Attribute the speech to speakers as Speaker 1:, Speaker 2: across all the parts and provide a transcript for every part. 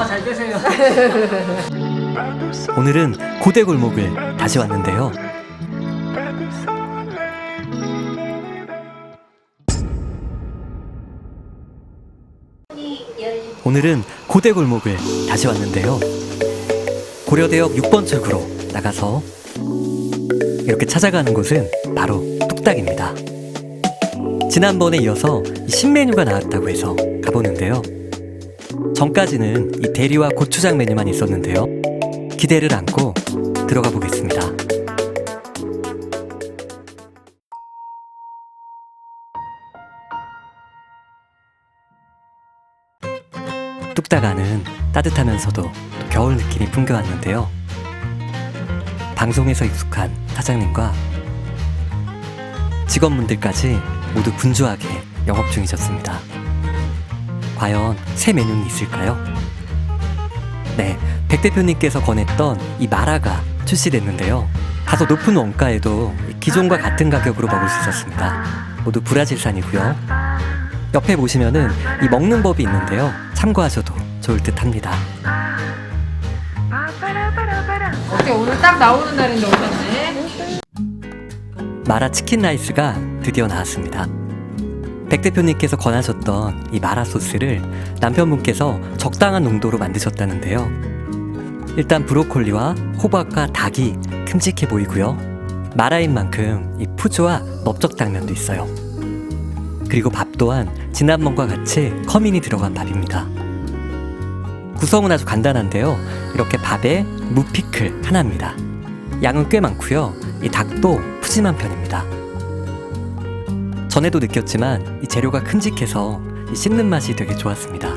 Speaker 1: 아, 잘 되세요.
Speaker 2: 오늘은 고대 골목을 다시 왔는데요. 오늘은 고대 골목을 다시 왔는데요. 고려대역 6번 출구로 나가서 이렇게 찾아가는 곳은 바로 뚝딱입니다. 지난번에 이어서 이 신메뉴가 나왔다고 해서 가보는데요. 전까지는 이 대리와 고추장 메뉴만 있었는데요. 기대를 안고 들어가 보겠습니다. 뚝딱 안은 따뜻하면서도 또 겨울 느낌이 풍겨왔는데요. 방송에서 익숙한 사장님과 직원분들까지 모두 분주하게 영업 중이셨습니다. 과연 새 메뉴는 있을까요? 네, 백 대표님께서 권했던 이 마라가 출시됐는데요. 다소 높은 원가에도 기존과 같은 가격으로 먹을 수 있었습니다. 모두 브라질산이고요. 옆에 보시면은 이 먹는 법이 있는데요. 참고하셔도 좋을 듯 합니다.
Speaker 1: 어떻게 오늘 딱 나오는 날인데 오셨네?
Speaker 2: 마라 치킨 라이스가 드디어 나왔습니다. 백 대표님께서 권하셨던 이 마라 소스를 남편분께서 적당한 농도로 만드셨다는데요. 일단 브로콜리와 호박과 닭이 큼직해 보이고요. 마라인 만큼 이 푸즈와 넓적 당면도 있어요. 그리고 밥 또한 진한번과 같이 커민이 들어간 밥입니다. 구성은 아주 간단한데요. 이렇게 밥에 무피클 하나입니다. 양은 꽤 많고요. 이 닭도 푸짐한 편입니다. 전에도 느꼈지만 이 재료가 큼직해서 이 씹는 맛이 되게 좋았습니다.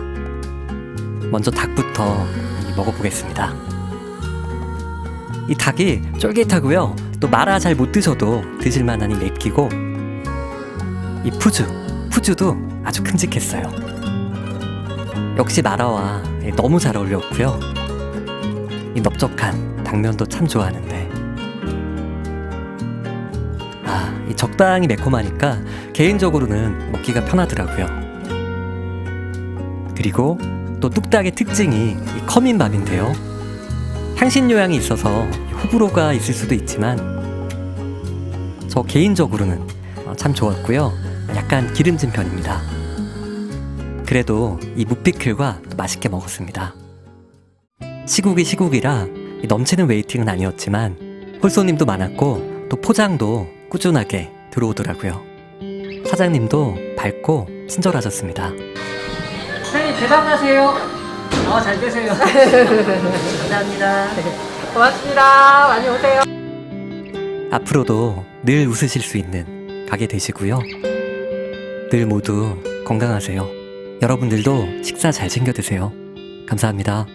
Speaker 2: 먼저 닭부터 이 먹어보겠습니다. 이 닭이 쫄깃하고요. 또 마라 잘 못 드셔도 드실만하니 맵기고 이 푸즈, 푸즈도 아주 큼직했어요. 역시 마라와 너무 잘 어울렸고요. 이 넓적한 당면도 참 좋아하는데 적당히 매콤하니까 개인적으로는 먹기가 편하더라고요. 그리고 또 뚝딱의 특징이 이 커민밥인데요. 향신 요양이 있어서 호불호가 있을 수도 있지만 저 개인적으로는 어, 참 좋았고요. 약간 기름진 편입니다. 그래도 이 무피클과 또 맛있게 먹었습니다. 시국이 시국이라 이 넘치는 웨이팅은 아니었지만 홀손님도 많았고 또 포장도 꾸준하게 들어오더라고요. 사장님도 밝고 친절하셨습니다.
Speaker 1: 사장님 대박하세요. 아, 잘 되세요. 감사합니다. 고맙습니다. 많이 오세요.
Speaker 2: 앞으로도 늘 웃으실 수 있는 가게 되시고요. 늘 모두 건강하세요. 여러분들도 식사 잘 챙겨 드세요. 감사합니다.